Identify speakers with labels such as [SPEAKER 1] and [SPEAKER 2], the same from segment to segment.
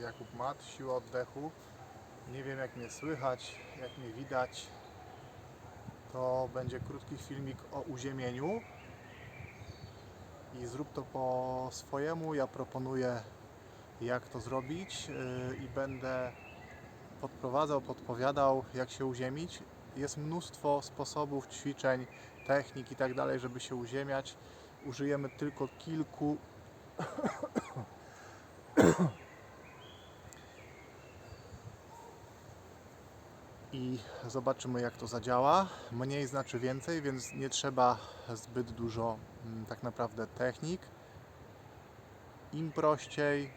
[SPEAKER 1] Jakub Mat, siła oddechu. Nie wiem jak mnie słychać, jak mnie widać. To będzie krótki filmik o uziemieniu. I zrób to po swojemu. Ja proponuję jak to zrobić yy, i będę podprowadzał, podpowiadał jak się uziemić. Jest mnóstwo sposobów, ćwiczeń, technik i tak dalej, żeby się uziemiać. Użyjemy tylko kilku i zobaczymy jak to zadziała. Mniej znaczy więcej, więc nie trzeba zbyt dużo mm, tak naprawdę technik. Im prościej,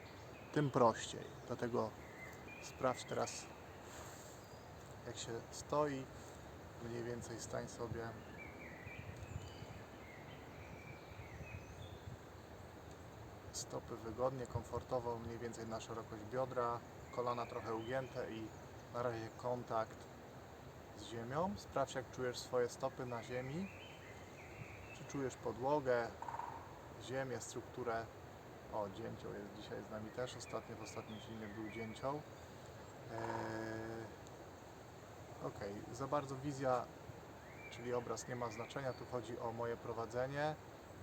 [SPEAKER 1] tym prościej. Dlatego sprawdź teraz jak się stoi. Mniej więcej stań sobie. Stopy wygodnie, komfortowo, mniej więcej na szerokość biodra, kolana trochę ugięte i na razie kontakt z ziemią. Sprawdź jak czujesz swoje stopy na ziemi. Czy czujesz podłogę, ziemię, strukturę. O, dzięcioł jest dzisiaj z nami też. Ostatnio w ostatnim filmie był dzięcioł. Eee, ok, za bardzo wizja, czyli obraz nie ma znaczenia. Tu chodzi o moje prowadzenie,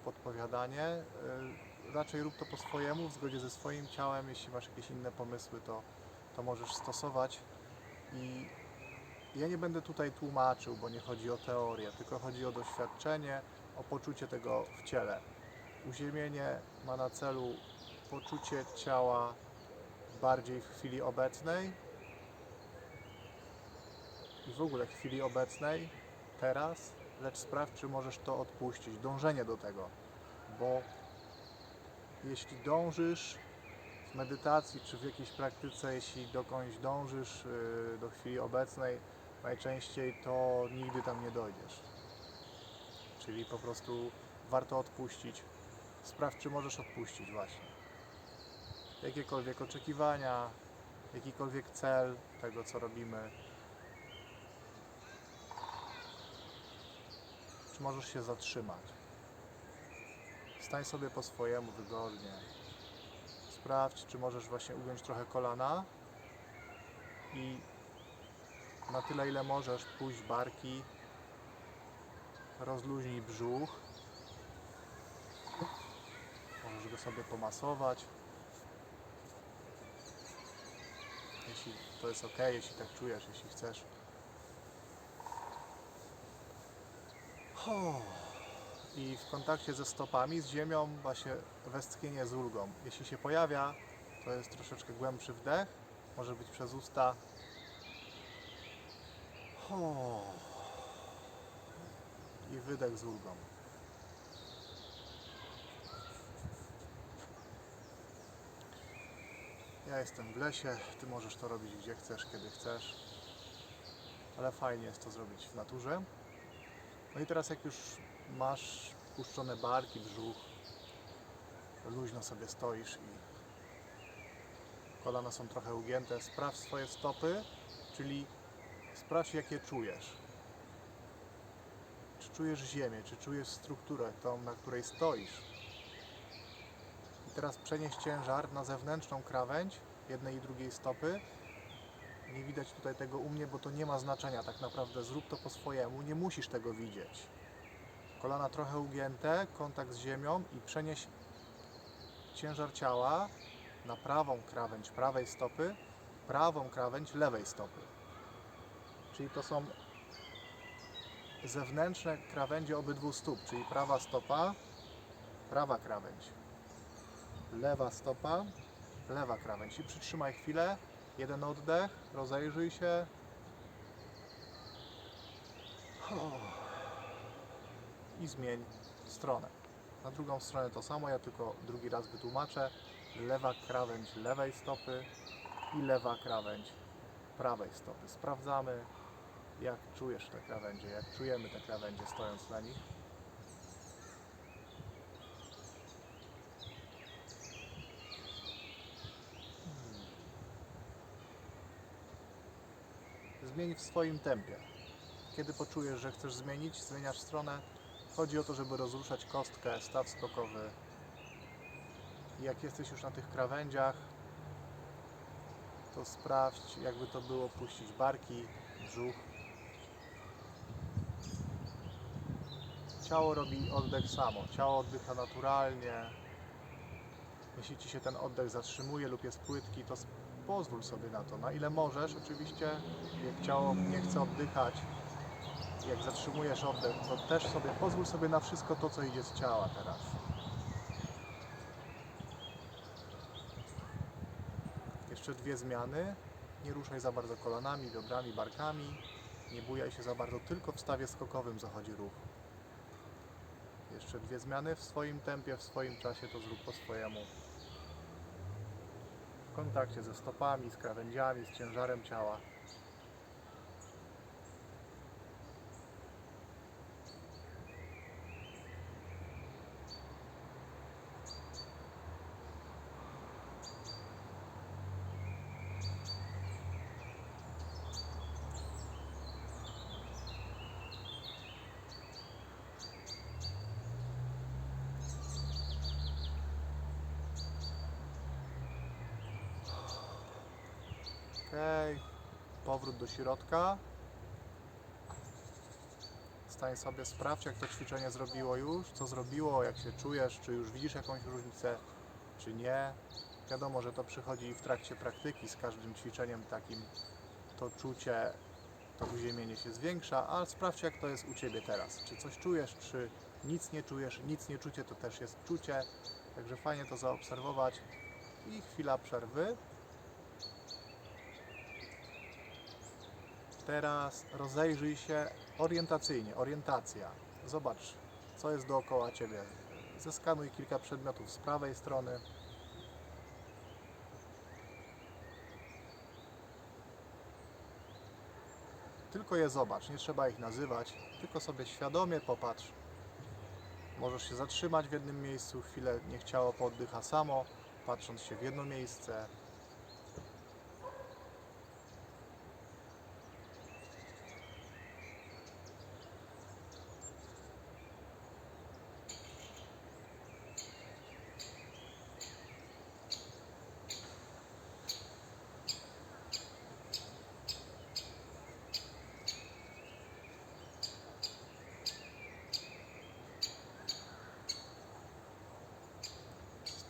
[SPEAKER 1] podpowiadanie. Eee, raczej rób to po swojemu, w zgodzie ze swoim ciałem. Jeśli masz jakieś inne pomysły, to, to możesz stosować. I ja nie będę tutaj tłumaczył, bo nie chodzi o teorię, tylko chodzi o doświadczenie, o poczucie tego w ciele. Uziemienie ma na celu poczucie ciała bardziej w chwili obecnej i w ogóle w chwili obecnej, teraz, lecz sprawdź, czy możesz to odpuścić, dążenie do tego, bo jeśli dążysz medytacji czy w jakiejś praktyce, jeśli dokądś dążysz yy, do chwili obecnej, najczęściej to nigdy tam nie dojdziesz. Czyli po prostu warto odpuścić. Sprawdź, czy możesz odpuścić właśnie. Jakiekolwiek oczekiwania, jakikolwiek cel tego, co robimy. Czy możesz się zatrzymać? Stań sobie po swojemu wygodnie. Sprawdź, czy możesz właśnie ugiąć trochę kolana i na tyle, ile możesz, pójść barki, rozluźnij brzuch. Możesz go sobie pomasować. Jeśli to jest ok, jeśli tak czujesz, jeśli chcesz. O. I w kontakcie ze stopami, z ziemią, właśnie westchnienie z ulgą. Jeśli się pojawia, to jest troszeczkę głębszy wdech, może być przez usta. I wydech z ulgą. Ja jestem w lesie, ty możesz to robić gdzie chcesz, kiedy chcesz. Ale fajnie jest to zrobić w naturze. No i teraz jak już masz puszczone barki, brzuch, luźno sobie stoisz i kolana są trochę ugięte, sprawdź swoje stopy, czyli sprawdź jakie czujesz. Czy czujesz ziemię, czy czujesz strukturę, tą na której stoisz. I teraz przenieś ciężar na zewnętrzną krawędź jednej i drugiej stopy. Nie widać tutaj tego u mnie, bo to nie ma znaczenia tak naprawdę. Zrób to po swojemu, nie musisz tego widzieć. Kolana trochę ugięte, kontakt z ziemią i przenieś ciężar ciała na prawą krawędź prawej stopy, prawą krawędź lewej stopy. Czyli to są zewnętrzne krawędzie obydwu stóp, czyli prawa stopa, prawa krawędź, lewa stopa, lewa krawędź. I przytrzymaj chwilę, jeden oddech, rozejrzyj się. I zmień stronę. Na drugą stronę to samo, ja tylko drugi raz wytłumaczę. Lewa krawędź lewej stopy i lewa krawędź prawej stopy. Sprawdzamy, jak czujesz te krawędzie, jak czujemy te krawędzie stojąc na nich. Zmień w swoim tempie. Kiedy poczujesz, że chcesz zmienić, zmieniasz stronę. Chodzi o to, żeby rozruszać kostkę, staw skokowy. Jak jesteś już na tych krawędziach, to sprawdź, jakby to było puścić barki, brzuch. Ciało robi oddech samo, ciało oddycha naturalnie. Jeśli ci się ten oddech zatrzymuje lub jest płytki, to pozwól sobie na to, na ile możesz. Oczywiście, jak ciało nie chce oddychać, jak zatrzymujesz oddech, to też sobie pozwól sobie na wszystko to, co idzie z ciała teraz. Jeszcze dwie zmiany. Nie ruszaj za bardzo kolanami, biodrami, barkami. Nie bujaj się za bardzo, tylko w stawie skokowym zachodzi ruch. Jeszcze dwie zmiany w swoim tempie, w swoim czasie, to zrób po swojemu. W kontakcie ze stopami, z krawędziami, z ciężarem ciała. Okej. Powrót do środka. Stań sobie, sprawdź jak to ćwiczenie zrobiło już, co zrobiło, jak się czujesz, czy już widzisz jakąś różnicę, czy nie. Wiadomo, że to przychodzi w trakcie praktyki, z każdym ćwiczeniem takim to czucie, to uziemienie się zwiększa, ale sprawdź jak to jest u Ciebie teraz. Czy coś czujesz, czy nic nie czujesz, nic nie czucie to też jest czucie, także fajnie to zaobserwować. I chwila przerwy. Teraz rozejrzyj się orientacyjnie, orientacja. Zobacz, co jest dookoła Ciebie. Zeskanuj kilka przedmiotów z prawej strony. Tylko je zobacz, nie trzeba ich nazywać, tylko sobie świadomie popatrz. Możesz się zatrzymać w jednym miejscu, chwilę niech ciało poddycha samo, patrząc się w jedno miejsce.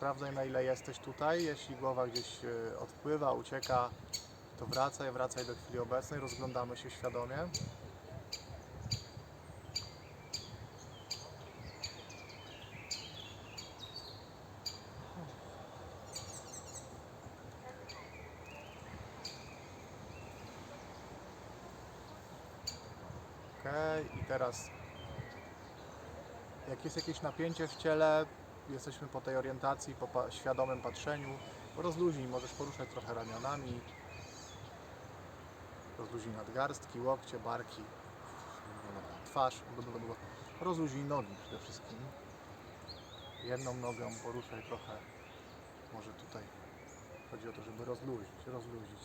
[SPEAKER 1] Sprawdzaj na ile jesteś tutaj. Jeśli głowa gdzieś e, odpływa, ucieka, to wracaj, wracaj do chwili obecnej. Rozglądamy się świadomie. Okej, i teraz jak jest jakieś napięcie w ciele, jesteśmy po tej orientacji, po pa- świadomym patrzeniu, rozluźnij, możesz poruszać trochę ramionami, rozluźnij nadgarstki, łokcie, barki, twarz, rozluźnij nogi przede wszystkim. Jedną nogą poruszaj trochę, może tutaj chodzi o to, żeby rozluźnić, rozluźnić,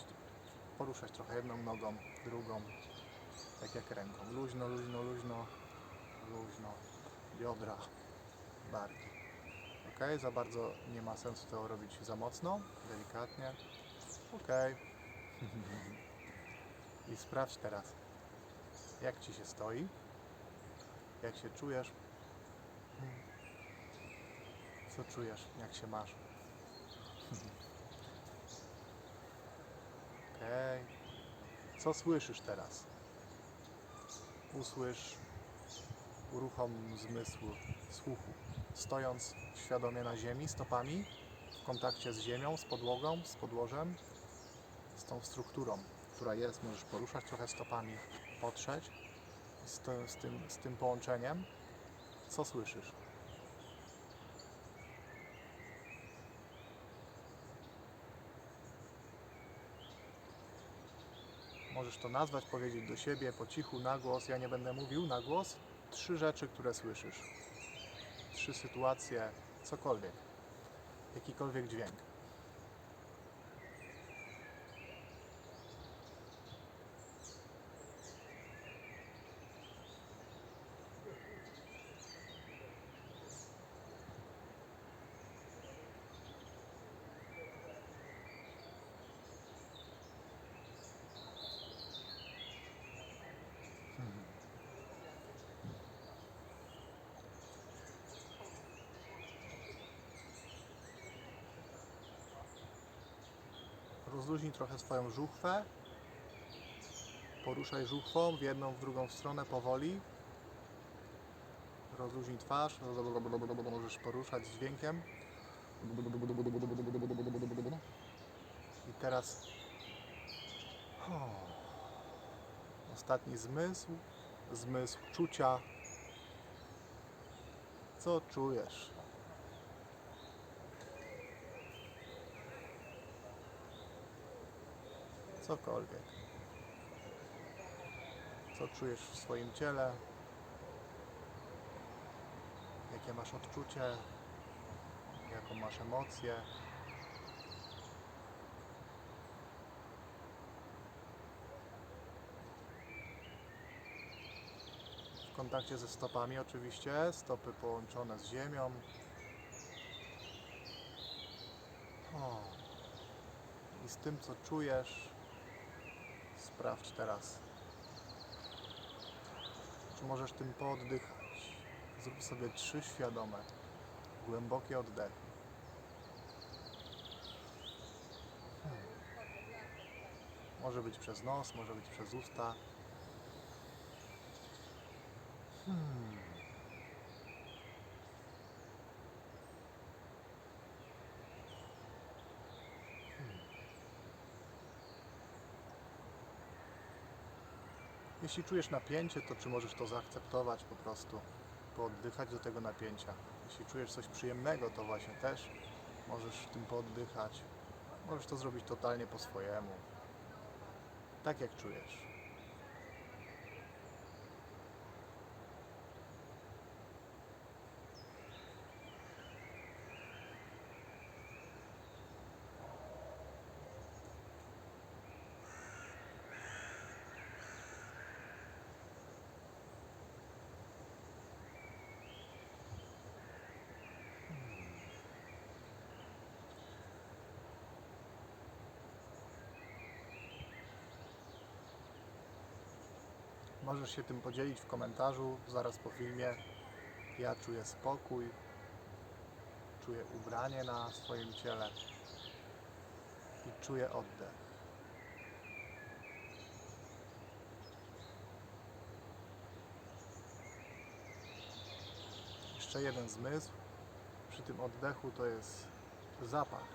[SPEAKER 1] poruszać trochę jedną nogą, drugą, tak jak ręką, luźno, luźno, luźno, luźno, biodra, barki. Ok, za bardzo nie ma sensu to robić za mocno, delikatnie. Ok. I sprawdź teraz, jak ci się stoi, jak się czujesz, co czujesz, jak się masz. Ok. Co słyszysz teraz? Usłysz uruchom zmysłu słuchu, stojąc świadomie na ziemi, stopami w kontakcie z ziemią, z podłogą, z podłożem, z tą strukturą, która jest. Możesz poruszać trochę stopami, potrzeć z, to, z, tym, z tym połączeniem. Co słyszysz? Możesz to nazwać, powiedzieć do siebie po cichu, na głos. Ja nie będę mówił na głos. Trzy rzeczy, które słyszysz. Trzy sytuacje, cokolwiek. Jakikolwiek dźwięk. Rozluźnij trochę swoją żuchwę. Poruszaj żuchwą w jedną, w drugą stronę powoli. Rozluźnij twarz. Możesz poruszać z dźwiękiem. I teraz ostatni zmysł, zmysł czucia. Co czujesz? Cokolwiek. Co czujesz w swoim ciele? Jakie masz odczucie? Jaką masz emocję? W kontakcie ze stopami oczywiście, stopy połączone z ziemią. O. I z tym co czujesz, sprawdź teraz. Czy możesz tym pooddychać? Zrób sobie trzy świadome, głębokie oddechy. Hmm. Może być przez nos, może być przez usta. Hmm. Jeśli czujesz napięcie, to czy możesz to zaakceptować po prostu, pooddychać do tego napięcia. Jeśli czujesz coś przyjemnego, to właśnie też możesz w tym pooddychać. Możesz to zrobić totalnie po swojemu. Tak jak czujesz. Możesz się tym podzielić w komentarzu zaraz po filmie. Ja czuję spokój, czuję ubranie na swoim ciele i czuję oddech. Jeszcze jeden zmysł przy tym oddechu to jest zapach.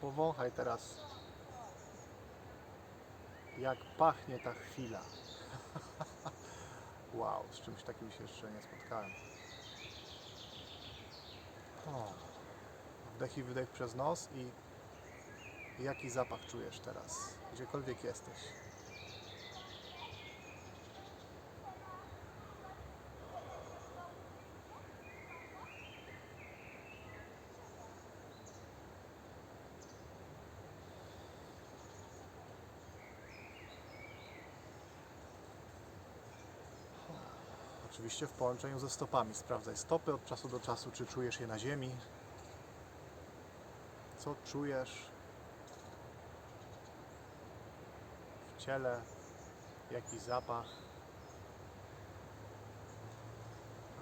[SPEAKER 1] Powąchaj teraz jak pachnie ta chwila. wow, z czymś takim się jeszcze nie spotkałem. O, wdech i wydech przez nos i jaki zapach czujesz teraz, gdziekolwiek jesteś. Oczywiście w połączeniu ze stopami. Sprawdzaj stopy od czasu do czasu, czy czujesz je na ziemi. Co czujesz w ciele, jaki zapach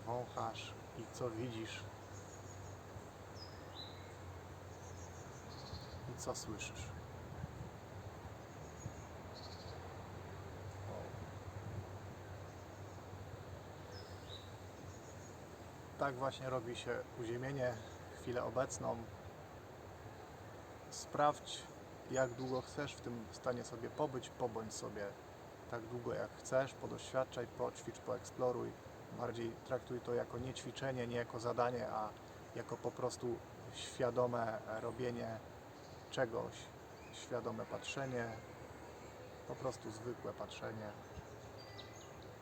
[SPEAKER 1] wąchasz i co widzisz i co słyszysz. Tak właśnie robi się uziemienie, chwilę obecną. Sprawdź, jak długo chcesz w tym stanie sobie pobyć, pobądź sobie tak długo jak chcesz, podoświadczaj, poćwicz, poeksploruj. Bardziej traktuj to jako nie ćwiczenie, nie jako zadanie, a jako po prostu świadome robienie czegoś, świadome patrzenie, po prostu zwykłe patrzenie,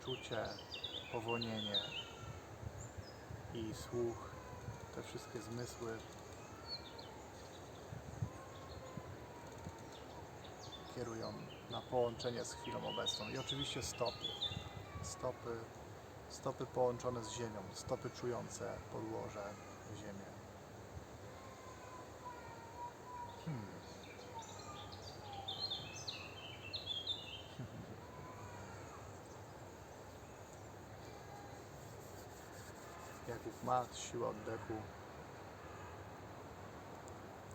[SPEAKER 1] czucie, powolnienie, i słuch, te wszystkie zmysły kierują na połączenie z chwilą obecną. I oczywiście stopy. Stopy, stopy połączone z ziemią, stopy czujące podłoże, ziemię. Hmm. Jakub ma siłę oddechu.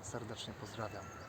[SPEAKER 1] serdecznie pozdrawiam.